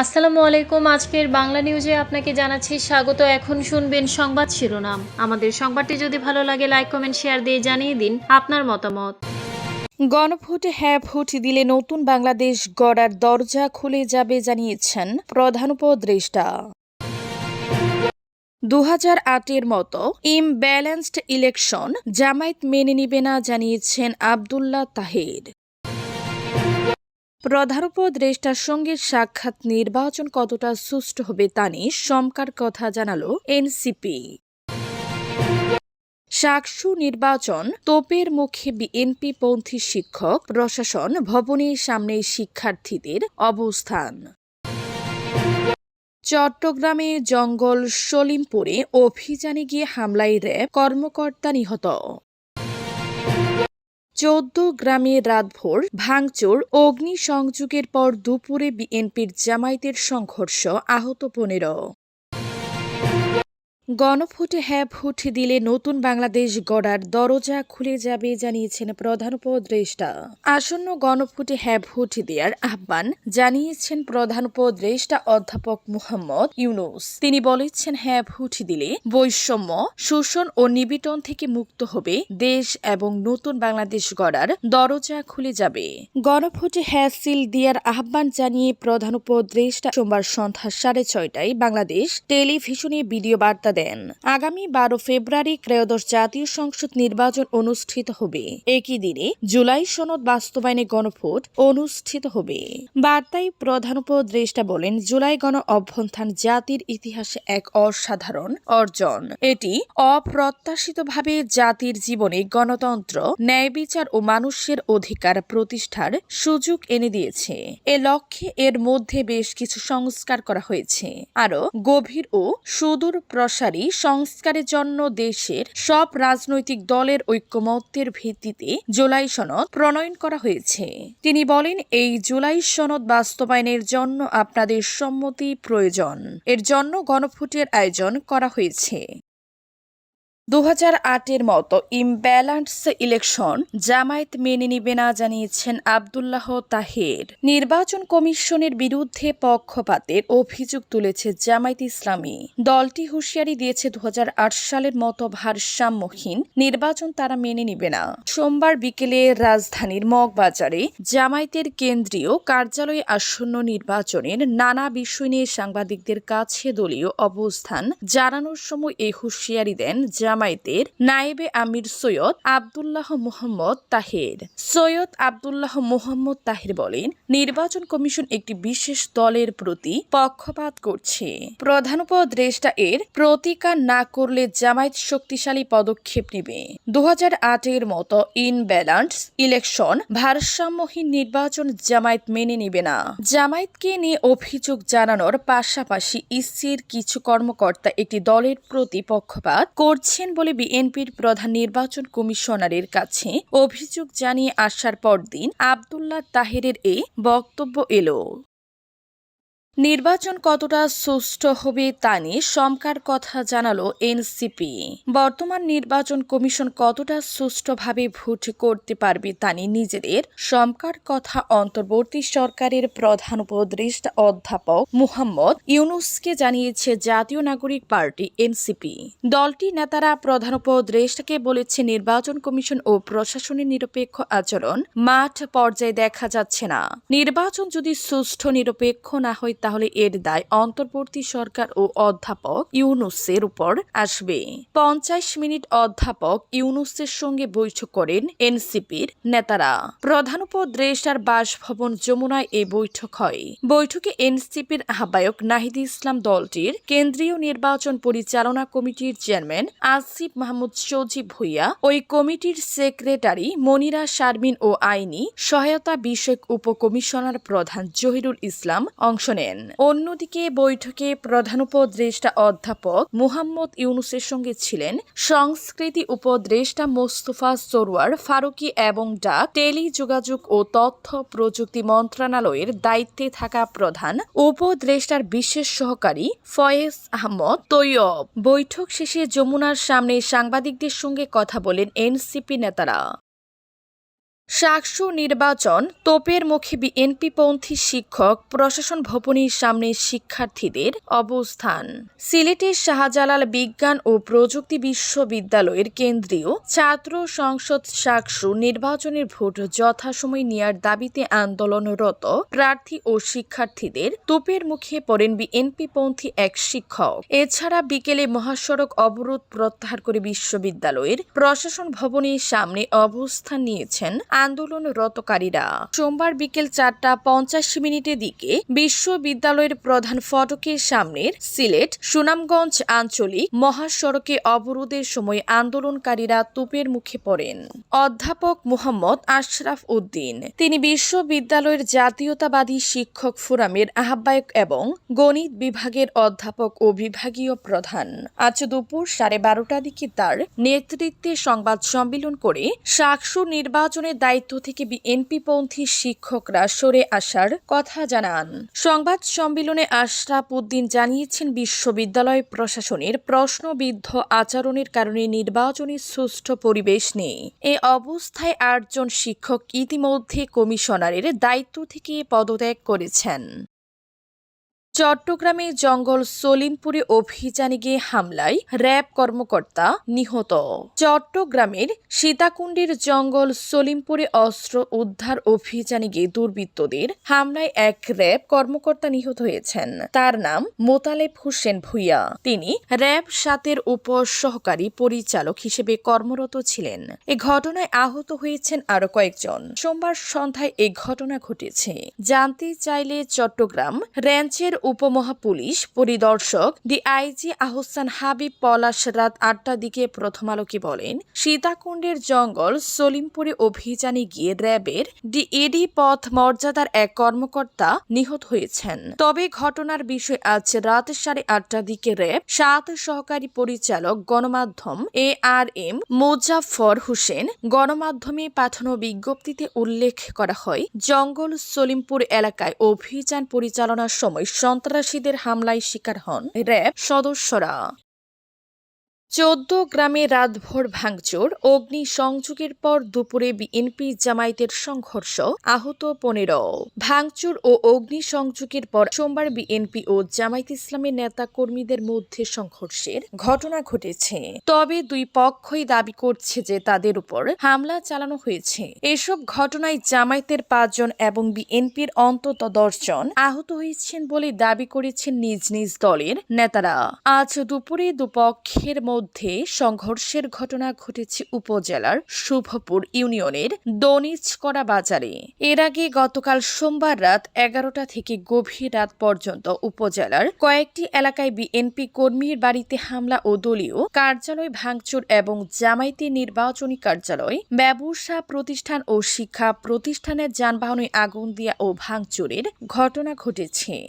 আসসালামু আলাইকুম। আজকের বাংলা নিউজে আপনাকে জানাচ্ছি স্বাগত। এখন শুনবেন সংবাদ শিরোনাম। আমাদের সংবাদটি যদি ভালো লাগে লাইক কমেন্ট শেয়ার দিয়ে জানিয়ে দিন আপনার মতামত। গণভোটে হ্যাঁ ভোট দিলে নতুন বাংলাদেশ গড়ার দরজা খুলে যাবে জানিয়েছেন প্রধান উপদেষ্টা। দু হাজার আটের মতো ইমব্যালেন্সড ইলেকশন জামায়াত মেনে নিবে না জানিয়েছেন আবদুল্লাহ তাহের। প্রধান উপদেষ্টার সঙ্গে সাক্ষাৎ নির্বাচন কতটা সুষ্ঠু হবে তা নিয়ে শঙ্কার কথা জানালো এনসিপি। সাকসু নির্বাচন তোপের মুখে বিএনপি পন্থী শিক্ষক, প্রশাসন ভবনের সামনে শিক্ষার্থীদের অবস্থান। চট্টগ্রামে জঙ্গল সলিমপুরে অভিযানে গিয়ে হামলায় র্যাব কর্মকর্তা নিহত। চোদ্দ গ্রামে রাতভোর ভাঙচুর অগ্নিসংযোগের পর দুপুরে বিএনপির জামায়াতের সংঘর্ষ আহত পনেরো। গণভোটে হ্যাঁ ভোট দিলে নতুন বাংলাদেশ গড়ার দরজা খুলে যাবে জানিয়েছেন প্রধান উপদেষ্টা। আসন্ন গণভোটে হ্যাঁ ভোট দেওয়ার আহ্বান জানিয়েছেন প্রধান উপদেষ্টা অধ্যাপক মুহাম্মদ ইউনুস। তিনি বলেছেন হ্যাঁ ভোট দিলে বৈষম্য, শোষণ ও নিবিটন থেকে মুক্ত হবে দেশ এবং নতুন বাংলাদেশ গড়ার দরজা খুলে যাবে। গণভোটে হ্যাঁ সিল দেওয়ার আহ্বান জানিয়ে প্রধান উপদেষ্টা সোমবার সন্ধ্যা সাড়ে ছয়টায় বাংলাদেশ টেলিভিশনে ভিডিও বার্তা দেন আগামী বারো ফেব্রুয়ারি ত্রয়োদশ জাতীয় সংসদ নির্বাচন অনুষ্ঠিত হবে। একই দিনে জুলাই সনদ বাস্তবায়নে গণভোট অনুষ্ঠিত হবে। বার্তায় প্রধান উপদেষ্টা বলেন, জুলাই গণ অভ্যন্থান জাতির ইতিহাসে এক অসাধারণ অর্জন। এটি অপ্রত্যাশিতভাবে জাতির জীবনে গণতন্ত্র ন্যায় বিচার ও মানুষের অধিকার প্রতিষ্ঠার সুযোগ এনে দিয়েছে। এ লক্ষ্যে এর মধ্যে বেশ কিছু সংস্কার করা হয়েছে। আরও গভীর ও সুদূর প্রসারী সংস্কারের জন্য দেশের সব রাজনৈতিক দলের ঐক্যমত্যের ভিত্তিতে জুলাই সনদ প্রণয়ন করা হয়েছে। তিনি বলেন, এই জুলাই সনদ বাস্তবায়নের জন্য আপনাদের সম্মতি প্রয়োজন। এর জন্য গণভোটের আয়োজন করা হয়েছে। দু হাজার আটের মতো ইমব্যালেন্স ইলেকশন জামায়াত মেনে নিবে না জানিয়েছেন আবদুল্লাহ তাহের। নির্বাচন কমিশনের বিরুদ্ধে পক্ষপাতের অভিযোগ তুলেছে জামায়াত ইসলামী। দলটি হুঁশিয়ারি দিয়েছে দুহাজার আট সালের মতো ভারসাম্যহীন নির্বাচন তারা মেনে নিবে না। সোমবার বিকেলে রাজধানীর মগবাজারে জামায়াতের কেন্দ্রীয় কার্যালয়ে আসন্ন নির্বাচনের নানা বিষয় নিয়ে সাংবাদিকদের কাছে দলীয় অবস্থান জানানোর সময় এই হুঁশিয়ারি দেন জামায়াতের নায়েবে আমির সৈয়দ আবদুল্লাহ মোহাম্মদ তাহের। সৈয়দ আবদুল্লাহ মোহাম্মদ তাহের বলেন, নির্বাচন কমিশন একটি বিশেষ দলের প্রতি পক্ষপাত করছে। প্রধান উপদেষ্টা এর প্রতিকার না করলে জামায়াত শক্তিশালী পদক্ষেপ নেবে। দু এর মতো ইনব্যালেন্স ইলেকশন ভারসাম্যহীন নির্বাচন জামায়াত মেনে নেবে না। জামায়াতকে নিয়ে অভিযোগ জানানোর পাশাপাশি ইসির কিছু কর্মকর্তা একটি দলের প্রতি পক্ষপাত করছেন বলে বিএনপির প্রধান নির্বাচন কমিশনারের কাছে অভিযোগ জানিয়ে আসার পরদিন আবদুল্লাহ তাহেরের এই বক্তব্য এলো। নির্বাচন কতটা সুষ্ঠু হবে তা নিয়ে শঙ্কার কথা জানালো এনসিপি। বর্তমান নির্বাচন কমিশন কতটা সুষ্ঠুভাবে ভোট করতে পারবে তা নিয়ে নিজেদের শঙ্কার কথা অন্তর্বর্তী সরকারের প্রধান উপদেষ্টা অধ্যাপক মুহাম্মদ ইউনুসকে জানিয়েছে জাতীয় নাগরিক পার্টি এনসিপি। দলটি নেতারা প্রধান উপদেষ্টাকে বলেছে, নির্বাচন কমিশন ও প্রশাসনের নিরপেক্ষ আচরণ মাঠ পর্যায়ে দেখা যাচ্ছে না। নির্বাচন যদি সুষ্ঠু নিরপেক্ষ না হয় তাহলে এর দায় অন্তর্বর্তী সরকার ও অধ্যাপক ইউনুসের উপর আসবে। পঞ্চাশ মিনিট অধ্যাপক ইউনুসের সঙ্গে বৈঠক করেন এনসিপির নেতারা। প্রধান উপদেষ্টার বাসভবন যমুনায় এই বৈঠক হয়। বৈঠকে এনসিপির আহ্বায়ক নাহিদ ইসলাম দলটির কেন্দ্রীয় নির্বাচন পরিচালনা কমিটির চেয়ারম্যান আসিফ মাহমুদ সজীব ভুইয়া ওই কমিটির সেক্রেটারি মনিরা শারমিন ও আইনি সহায়তা বিষয়ক উপকমিশনার প্রধান জহিরুল ইসলাম অংশ নেন। অন্যদিকে বৈঠকে প্রধান উপদেষ্টা অধ্যাপক মুহাম্মদ ইউনুসের সঙ্গে ছিলেন সংস্কৃতি উপদেষ্টা মোস্তফা সরোয়ার ফারুকি এবং ডাক, টেলিযোগাযোগ ও তথ্য প্রযুক্তি মন্ত্রণালয়ের দায়িত্বে থাকা প্রধান উপদেষ্টার বিশেষ সহকারী ফয়েজ আহমদ তৈয়ব। বৈঠক শেষে যমুনার সামনে সাংবাদিকদের সঙ্গে কথা বলেন এনসিপি নেতারা। সাকসু নির্বাচন তোপের মুখে বিএনপিপন্থী শিক্ষক, প্রশাসন ভবনের সামনে শিক্ষার্থীদের অবস্থান। সিলেটের শাহজালাল বিজ্ঞান ও প্রযুক্তি বিশ্ববিদ্যালয়ের কেন্দ্রীয় ছাত্র সংসদ সাকসু নির্বাচনের ভোট যথাসময় নেয়ার দাবিতে আন্দোলনরত প্রার্থী ও শিক্ষার্থীদের তোপের মুখে পড়েন বিএনপিপন্থী এক শিক্ষক। এছাড়া বিকেলে মহাসড়ক অবরোধ প্রত্যাহার করে বিশ্ববিদ্যালয়ের প্রশাসন ভবনের সামনে অবস্থান নিয়েছেন আন্দোলনরতকারীরা। সোমবার বিকেল চারটা পঞ্চাশ মিনিটের দিকে বিশ্ববিদ্যালয়ের প্রধান ফটকের সামনের সিলেট সুনামগঞ্জ আঞ্চলিক মহাসড়কে অবরোধের সময় আন্দোলনকারীরা তোপের মুখে পড়েন। অধ্যাপক মোহাম্মদ আশরাফ উদ্দিন, তিনি বিশ্ববিদ্যালয়ের জাতীয়তাবাদী শিক্ষক ফোরামের আহ্বায়ক এবং গণিত বিভাগের অধ্যাপক ও বিভাগীয় প্রধান। আজ দুপুর সাড়ে বারোটার দিকে তার নেতৃত্বে সংবাদ সম্মেলন করে সাকসু নির্বাচনের দায়িত্ব থেকে বিএনপিপন্থী শিক্ষকরা সরে আসার কথা জানান। সংবাদ সম্মেলনে আশরাফ উদ্দিন জানিয়েছেন, বিশ্ববিদ্যালয় প্রশাসনের প্রশ্নবিদ্ধ আচরণের কারণে নির্বাচনী সুষ্ঠু পরিবেশ নেই। এ অবস্থায় আটজন শিক্ষক ইতিমধ্যে কমিশনারের দায়িত্ব থেকে পদত্যাগ করেছেন। চট্টগ্রামে জঙ্গল সলিমপুরে অভিযানে গিয়ে হামলায় র্যাব কর্মকর্তা নিহত। চট্টগ্রামের সীতাকুণ্ডের জঙ্গল সলিমপুরে অস্ত্র উদ্ধার অভিযানে গিয়ে দুর্বৃত্তদের হামলায় এক র্যাব কর্মকর্তা নিহত হয়েছেন। তার নাম মোতালেব হোসেন ভুইয়া। তিনি র্যাব সাতের উপ সহকারী পরিচালক হিসেবে কর্মরত ছিলেন। এ ঘটনায় আহত হয়েছেন আরও কয়েকজন। সোমবার সন্ধ্যায় এই ঘটনা ঘটেছে। জানতে চাইলে চট্টগ্রাম রেঞ্জের উপমহাপুলিশ পরিদর্শক ডিআইজি আহসান হাবিব পলাশ রাত আটটার দিকে প্রথম আলোকে বলেন, সীতাকুণ্ডের জঙ্গল সলিমপুরে অভিযানে গিয়ে র্যাবের ডিএডি পথ মর্যাদার এক কর্মকর্তা নিহত হয়েছেন। তবে ঘটনার বিষয়ে আজ রাত সাড়ে আটটার দিকে র্যাব সাত সহকারী পরিচালক গণমাধ্যম A R M Mozaffar Hossain গণমাধ্যমে পাঠানো বিজ্ঞপ্তিতে উল্লেখ করা হয়, জঙ্গল সলিমপুর এলাকায় অভিযান পরিচালনার সময় সন্ত্রাসীদের হামলায় শিকার হন র্যাব সদস্যরা। চোদ্দ গ্রামে রাতভর ভাঙচুর, অগ্নি সংযোগের পর দুপুরে বিএনপি জামায়াতের সংঘর্ষ, আহত পনেরো। ভাঙচুর ও অগ্নি সংযোগের পর সোমবার বিএনপি ও জামায়াত ইসলামের নেতা কর্মীদের মধ্যে সংঘর্ষের ঘটনা ঘটেছে। তবে দুই পক্ষই দাবি করছে যে তাদের উপর হামলা চালানো হয়েছে। এসব ঘটনায় জামায়াতের পাঁচজন এবং বিএনপির অন্তত দশজন আহত হয়েছেন বলে দাবি করেছেন নিজ নিজ দলের নেতারা। আজ দুপুরে দুপক্ষের মধ্যে সংঘর্ষের ঘটনা ঘটেছে উপজেলার শুভপুর ইউনিয়নের দনিচকড়া বাজারে। এর আগে গতকাল সোমবার রাত এগারোটা থেকে গভীর রাত পর্যন্ত উপজেলার কয়েকটি এলাকায় বিএনপি কর্মীর বাড়িতে হামলা ও দলীয় কার্যালয় ভাঙচুর এবং জামায়াতি নির্বাচনী কার্যালয়, ব্যবসা প্রতিষ্ঠান ও শিক্ষা প্রতিষ্ঠানের যানবাহনে আগুন দিয়া ও ভাঙচুরের ঘটনা ঘটেছে।